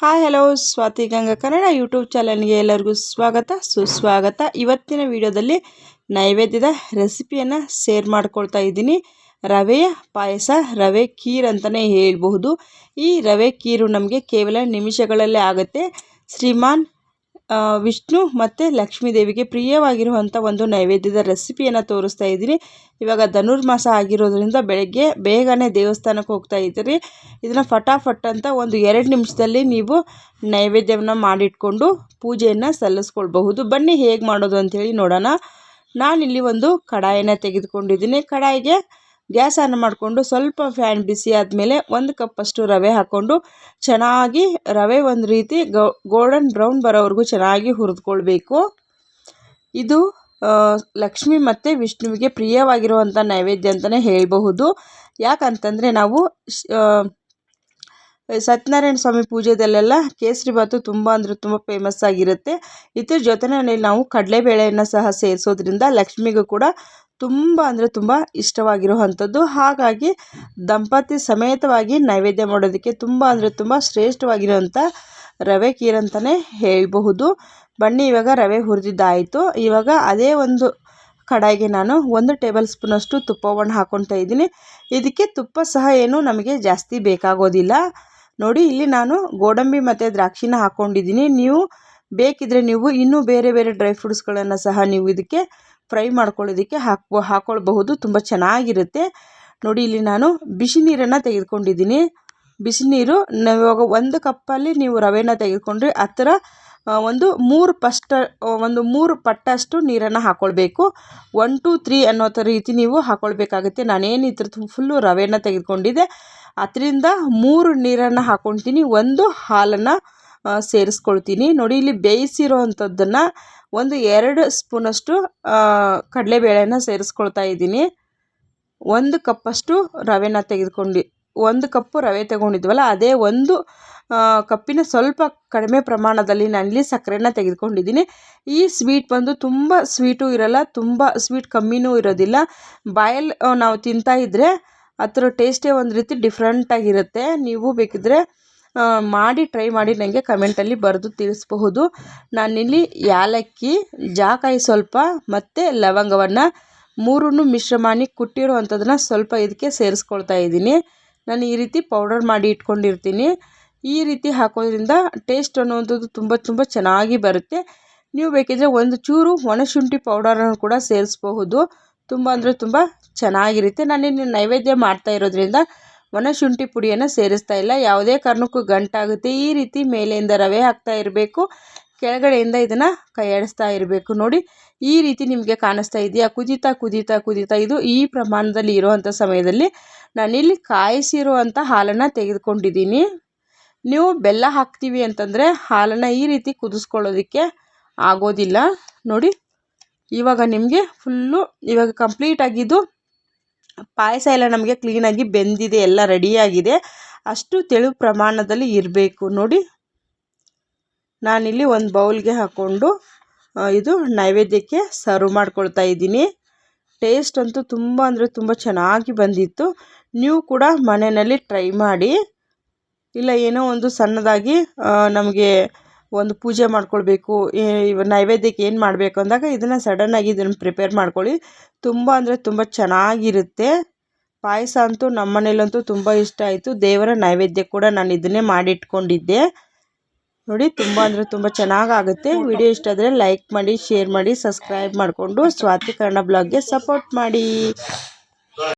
Hi, hello, Swathi Ganga Kannada YouTube ಚಾನಲ್ಗೆ ಎಲ್ಲರಿಗೂ ಸ್ವಾಗತ, ಸುಸ್ವಾಗತ. ಇವತ್ತಿನ ವಿಡಿಯೋದಲ್ಲಿ ನೈವೇದ್ಯದ ರೆಸಿಪಿಯನ್ನು ಶೇರ್ ಮಾಡ್ಕೊಳ್ತಾ ಇದ್ದೀನಿ. ರವೆಯ ಪಾಯಸ, ರವೆ ಖೀರ್ ಅಂತಲೇ ಹೇಳಬಹುದು. ಈ ರವೆ ಖೀರು ನಮಗೆ ಕೇವಲ ನಿಮಿಷಗಳಲ್ಲೇ ಆಗುತ್ತೆ. ಶ್ರೀಮಾನ್ ವಿಷ್ಣು ಮತ್ತು ಲಕ್ಷ್ಮೀ ದೇವಿಗೆ ಪ್ರಿಯವಾಗಿರುವಂಥ ಒಂದು ನೈವೇದ್ಯದ ರೆಸಿಪಿಯನ್ನು ತೋರಿಸ್ತಾ ಇದ್ದೀನಿ. ಇವಾಗ ಧನುರ್ಮಾಸ ಆಗಿರೋದ್ರಿಂದ ಬೆಳಗ್ಗೆ ಬೇಗನೆ ದೇವಸ್ಥಾನಕ್ಕೆ ಹೋಗ್ತಾ ಇದ್ದೀರಿ. ಇದನ್ನು ಫಟಾಫಟ್ ಅಂತ ಒಂದು ಎರಡು ನಿಮಿಷದಲ್ಲಿ ನೀವು ನೈವೇದ್ಯವನ್ನು ಮಾಡಿಟ್ಕೊಂಡು ಪೂಜೆಯನ್ನು ಸಲ್ಲಿಸ್ಕೊಳ್ಬಹುದು. ಬನ್ನಿ ಹೇಗೆ ಮಾಡೋದು ಅಂಥೇಳಿ ನೋಡೋಣ. ನಾನಿಲ್ಲಿ ಒಂದು ಕಡಾಯನ್ನು ತೆಗೆದುಕೊಂಡಿದ್ದೀನಿ. ಕಡಾಯಿಗೆ ಗ್ಯಾಸ್ ಆನ್ ಮಾಡಿಕೊಂಡು ಸ್ವಲ್ಪ ಫ್ಯಾನ್ ಬಿಸಿ ಆದಮೇಲೆ ಒಂದು ಕಪ್ಪಷ್ಟು ರವೆ ಹಾಕ್ಕೊಂಡು ಚೆನ್ನಾಗಿ ರವೆ ಒಂದು ರೀತಿ ಗೋಲ್ಡನ್ ಬ್ರೌನ್ ಬರೋವರೆಗೂ ಚೆನ್ನಾಗಿ ಹುರಿದುಕೊಳ್ಬೇಕು. ಇದು ಲಕ್ಷ್ಮಿ ಮತ್ತು ವಿಷ್ಣುವಿಗೆ ಪ್ರಿಯವಾಗಿರುವಂಥ ನೈವೇದ್ಯ ಅಂತಲೇ ಹೇಳಬಹುದು. ಯಾಕಂತಂದರೆ ನಾವು ಸತ್ಯನಾರಾಯಣ ಸ್ವಾಮಿ ಪೂಜೆದಲ್ಲೆಲ್ಲ ಕೇಸರಿಬಾತು ತುಂಬ ಅಂದರೆ ತುಂಬ ಫೇಮಸ್ ಆಗಿರುತ್ತೆ. ಇದ್ರ ಜೊತೆಯಲ್ಲಿ ನಾವು ಕಡಲೆಬೇಳೆಯನ್ನು ಸಹ ಸೇರಿಸೋದ್ರಿಂದ ಲಕ್ಷ್ಮಿಗೂ ಕೂಡ ತುಂಬ ಅಂದರೆ ತುಂಬ ಇಷ್ಟವಾಗಿರುವಂಥದ್ದು. ಹಾಗಾಗಿ ದಂಪತಿ ಸಮೇತವಾಗಿ ನೈವೇದ್ಯ ಮಾಡೋದಕ್ಕೆ ತುಂಬ ಅಂದರೆ ತುಂಬ ಶ್ರೇಷ್ಠವಾಗಿರುವಂಥ ರವೆ ಖೀರ್ ಅಂತಲೇ ಹೇಳಬಹುದು. ಬನ್ನಿ, ಇವಾಗ ರವೆ ಹುರಿದಿದ್ದಾಯಿತು. ಇವಾಗ ಅದೇ ಒಂದು ಕಡಾಯಿಗೆ ನಾನು ಒಂದು ಟೇಬಲ್ ಸ್ಪೂನಷ್ಟು ತುಪ್ಪವನ್ನು ಹಾಕ್ಕೊಳ್ತಾ ಇದ್ದೀನಿ. ಇದಕ್ಕೆ ತುಪ್ಪ ಸಹ ಏನು ನಮಗೆ ಜಾಸ್ತಿ ಬೇಕಾಗೋದಿಲ್ಲ. ನೋಡಿ, ಇಲ್ಲಿ ನಾನು ಗೋಡಂಬಿ ಮತ್ತು ದ್ರಾಕ್ಷಿನ ಹಾಕ್ಕೊಂಡಿದ್ದೀನಿ ನೀವು ಬೇಕಿದ್ದರೆ ನೀವು ಇನ್ನೂ ಬೇರೆ ಬೇರೆ ಡ್ರೈ ಫ್ರೂಟ್ಸ್ಗಳನ್ನು ಸಹ ನೀವು ಇದಕ್ಕೆ ಫ್ರೈ ಮಾಡ್ಕೊಳ್ಳೋದಕ್ಕೆ ಹಾಕ್ಬೋ ಹಾಕ್ಕೊಳ್ಬಹುದು ತುಂಬ ಚೆನ್ನಾಗಿರುತ್ತೆ. ನೋಡಿ, ಇಲ್ಲಿ ನಾನು ಬಿಸಿ ನೀರನ್ನು ತೆಗೆದುಕೊಂಡಿದ್ದೀನಿ. ಬಿಸಿ ನೀರು ಇವಾಗ ಒಂದು ಕಪ್ಪಲ್ಲಿ ನೀವು ರವೆನ ತೆಗೆದುಕೊಂಡ್ರೆ ಆ ಥರ ಒಂದು ಮೂರು ಪಷ್ಟ ಒಂದು ಮೂರು ಪಟ್ಟಷ್ಟು ನೀರನ್ನು ಹಾಕ್ಕೊಳ್ಬೇಕು ಒನ್, ಟು, ತ್ರೀ ಅನ್ನೋ ಥರ ರೀತಿ ನೀವು ಹಾಕ್ಕೊಳ್ಬೇಕಾಗುತ್ತೆ ನಾನೇನು ಇದ್ರದ್ದು ಫುಲ್ಲು ರವೆನ ತೆಗೆದುಕೊಂಡಿದ್ದೆ. ಅದರಿಂದ ಮೂರು ನೀರನ್ನು ಹಾಕ್ಕೊಳ್ತೀನಿ ಒಂದು ಹಾಲನ್ನು ಸೇರಿಸ್ಕೊಳ್ತೀನಿ. ನೋಡಿ, ಇಲ್ಲಿ ಬೇಯಿಸಿರೋ ಅಂಥದ್ದನ್ನು ಒಂದು ಎರಡು ಸ್ಪೂನಷ್ಟು ಕಡಲೆಬೇಳೆನ ಸೇರಿಸ್ಕೊಳ್ತಾ ಇದ್ದೀನಿ. ಒಂದು ಕಪ್ಪಷ್ಟು ರವೆನ ತೆಗೆದುಕೊಂಡು, ಒಂದು ಕಪ್ಪು ರವೆ ತಗೊಂಡಿದ್ವಲ್ಲ, ಅದೇ ಒಂದು ಕಪ್ಪಿನ ಸ್ವಲ್ಪ ಕಡಿಮೆ ಪ್ರಮಾಣದಲ್ಲಿ ನಾನಿಲ್ಲಿ ಸಕ್ಕರೆನ ತೆಗೆದುಕೊಂಡಿದ್ದೀನಿ. ಈ ಸ್ವೀಟ್ ಬಂದು ತುಂಬ ಸ್ವೀಟು ಇರಲ್ಲ, ತುಂಬ ಸ್ವೀಟ್ ಕಮ್ಮಿನೂ ಇರೋದಿಲ್ಲ. ಬಾಯಲ್ಲಿ ನಾವು ತಿಂತಾ ಇದ್ದರೆ ಅದರ ಟೇಸ್ಟೇ ಒಂದು ರೀತಿ ಡಿಫ್ರೆಂಟಾಗಿರುತ್ತೆ ನೀವು ಬೇಕಿದ್ದರೆ ಮಾಡಿ ಟ್ರೈ ಮಾಡಿ ನನಗೆ ಕಮೆಂಟಲ್ಲಿ ಬರೆದು ತಿಳಿಸಬಹುದು. ನಾನಿಲ್ಲಿ ಏಲಕ್ಕಿ ಜಾಕಾಯಿ ಸ್ವಲ್ಪ ಮತ್ತು ಲವಂಗವನ್ನು ಮೂರನ್ನು ಮಿಶ್ರ ಮಾಡಿ ಕುಟ್ಟಿರೋ ಅಂಥದ್ದನ್ನು ಸ್ವಲ್ಪ ಇದಕ್ಕೆ ಸೇರಿಸ್ಕೊಳ್ತಾ ಇದ್ದೀನಿ. ನಾನು ಈ ರೀತಿ ಪೌಡರ್ ಮಾಡಿ ಇಟ್ಕೊಂಡಿರ್ತೀನಿ. ಈ ರೀತಿ ಹಾಕೋದ್ರಿಂದ ಟೇಸ್ಟ್ ಅನ್ನುವಂಥದ್ದು ತುಂಬ ತುಂಬ ಚೆನ್ನಾಗಿ ಬರುತ್ತೆ. ನೀವು ಬೇಕಿದ್ದರೆ ಒಂದು ಚೂರು ಒಣಶುಂಠಿ ಪೌಡರನ್ನು ಕೂಡ ಸೇರಿಸ್ಬಹುದು. ತುಂಬ ಅಂದರೆ ತುಂಬ ಚೆನ್ನಾಗಿರುತ್ತೆ. ನಾನಿಲ್ಲಿ ನೈವೇದ್ಯ ಮಾಡ್ತಾ ಇರೋದ್ರಿಂದ ಒಣಶುಂಠಿ ಪುಡಿಯನ್ನು ಸೇರಿಸ್ತಾ ಇಲ್ಲ. ಯಾವುದೇ ಕಾರಣಕ್ಕೂ ಗಂಟಾಗುತ್ತೆ. ಈ ರೀತಿ ಮೇಲೆಯಿಂದ ರವೆ ಹಾಕ್ತಾ ಇರಬೇಕು. ಕೆಳಗಡೆಯಿಂದ ಇದನ್ನು ಕೈಯಾಡಿಸ್ತಾ ಇರಬೇಕು. ನೋಡಿ, ಈ ರೀತಿ ನಿಮಗೆ ಕಾಣಿಸ್ತಾ ಇದೆಯಾ? ಕುದೀತಾ ಕುದೀತಾ ಕುದೀತಾ. ಇದು ಈ ಪ್ರಮಾಣದಲ್ಲಿ ಇರುವಂಥ ಸಮಯದಲ್ಲಿ ನಾನಿಲ್ಲಿ ಕಾಯಿಸಿರುವಂಥ ಹಾಲನ್ನು ತೆಗೆದುಕೊಂಡಿದ್ದೀನಿ. ನೀವು ಬೆಲ್ಲ ಹಾಕ್ತೀವಿ ಅಂತಂದರೆ ಹಾಲನ್ನು ಈ ರೀತಿ ಕುದಿಸ್ಕೊಳ್ಳೋದಕ್ಕೆ ಆಗೋದಿಲ್ಲ. ನೋಡಿ, ಇವಾಗ ನಿಮಗೆ ಫುಲ್ಲು ಇವಾಗ ಕಂಪ್ಲೀಟ್ ಆಗಿದ್ದು ಪಾಯಸ ಎಲ್ಲ ನಮಗೆ ಕ್ಲೀನಾಗಿ ಬೆಂದಿದೆ, ಎಲ್ಲ ರೆಡಿಯಾಗಿದೆ ಅಷ್ಟು ತೆಳು ಪ್ರಮಾಣದಲ್ಲಿ ಇರಬೇಕು. ನೋಡಿ, ನಾನಿಲ್ಲಿ ಒಂದು ಬೌಲ್ಗೆ ಹಾಕ್ಕೊಂಡು ಇದು ನೈವೇದ್ಯಕ್ಕೆ ಸರ್ವ್ ಮಾಡ್ಕೊಳ್ತಾ ಇದ್ದೀನಿ. ಟೇಸ್ಟ್ ಅಂತೂ ತುಂಬ ಅಂದರೆ ತುಂಬ ಚೆನ್ನಾಗಿ ಬಂದಿತ್ತು. ನೀವು ಕೂಡ ಮನೆಯಲ್ಲಿ ಟ್ರೈ ಮಾಡಿ. ಇಲ್ಲ ಏನೋ ಒಂದು ಸಣ್ಣದಾಗಿ ನಮಗೆ ಒಂದು ಪೂಜೆ ಮಾಡ್ಕೊಳ್ಬೇಕು ನೈವೇದ್ಯಕ್ಕೆ ಏನು ಮಾಡಬೇಕು ಅಂದಾಗ ಇದನ್ನು ಸಡನ್ನಾಗಿ ಇದನ್ನು ಪ್ರಿಪೇರ್ ಮಾಡ್ಕೊಳ್ಳಿ. ತುಂಬ ಅಂದರೆ ತುಂಬ ಚೆನ್ನಾಗಿರುತ್ತೆ. ಪಾಯಸ ಅಂತೂ ನಮ್ಮ ಮನೇಲಂತೂ ತುಂಬ ಇಷ್ಟ ಆಯಿತು. ದೇವರ ನೈವೇದ್ಯ ಕೂಡ ನಾನು ಇದನ್ನೇ ಮಾಡಿಟ್ಕೊಂಡಿದ್ದೆ. ನೋಡಿ, ತುಂಬ ಅಂದರೆ ತುಂಬ ಚೆನ್ನಾಗಾಗುತ್ತೆ. ವಿಡಿಯೋ ಇಷ್ಟ ಆದರೆ ಲೈಕ್ ಮಾಡಿ ಶೇರ್ ಮಾಡಿ ಸಬ್ಸ್ಕ್ರೈಬ್ ಮಾಡಿಕೊಂಡು ಸ್ವಾತಿ ಕನ್ನಡ ಬ್ಲಾಗ್ಗೆ ಸಪೋರ್ಟ್ ಮಾಡಿ.